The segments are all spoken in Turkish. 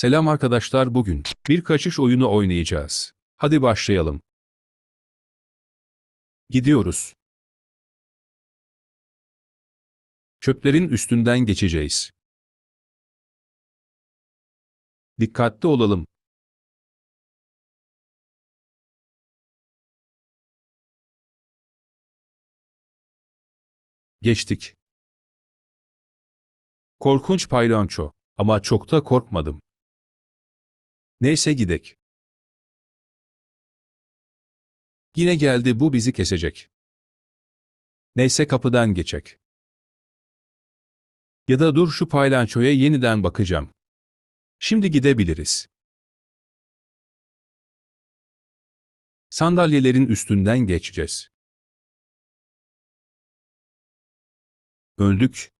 Selam arkadaşlar bugün bir kaçış oyunu oynayacağız. Hadi başlayalım. Gidiyoruz. Çöplerin üstünden geçeceğiz. Dikkatli olalım. Geçtik. Korkunç paylanço ama çok da korkmadım. Neyse gidek. Yine geldi bu bizi kesecek. Neyse kapıdan geçek. Ya da dur şu paylançoya yeniden bakacağım. Şimdi gidebiliriz. Sandalyelerin üstünden geçeceğiz. Öldük.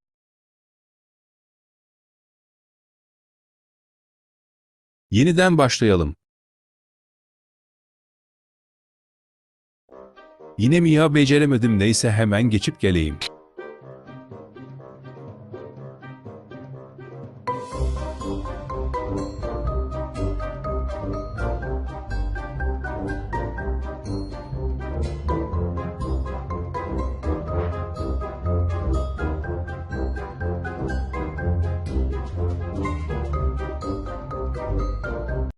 Yeniden başlayalım. Yine mi ya beceremedim neyse hemen geçip geleyim.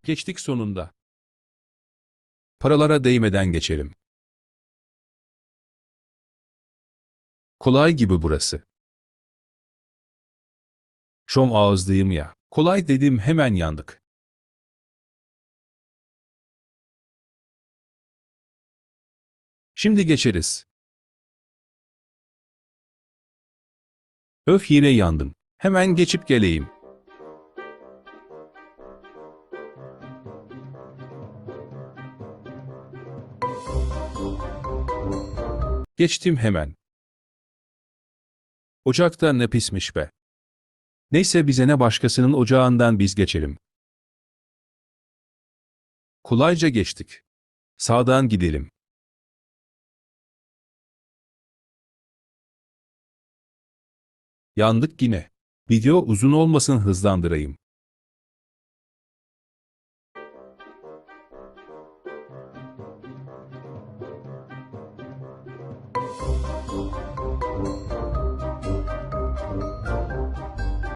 Geçtik sonunda. Paralara değmeden geçelim. Kolay gibi burası. Şom ağızdayım ya. Kolay dedim hemen yandık. Şimdi geçeriz. Öf yine yandım. Hemen geçip geleyim. Geçtim hemen. Ocakta ne pismiş be. Neyse bize ne başkasının ocağından biz geçelim. Kolayca geçtik. Sağdan gidelim. Yandık yine. Video uzun olmasın hızlandırayım.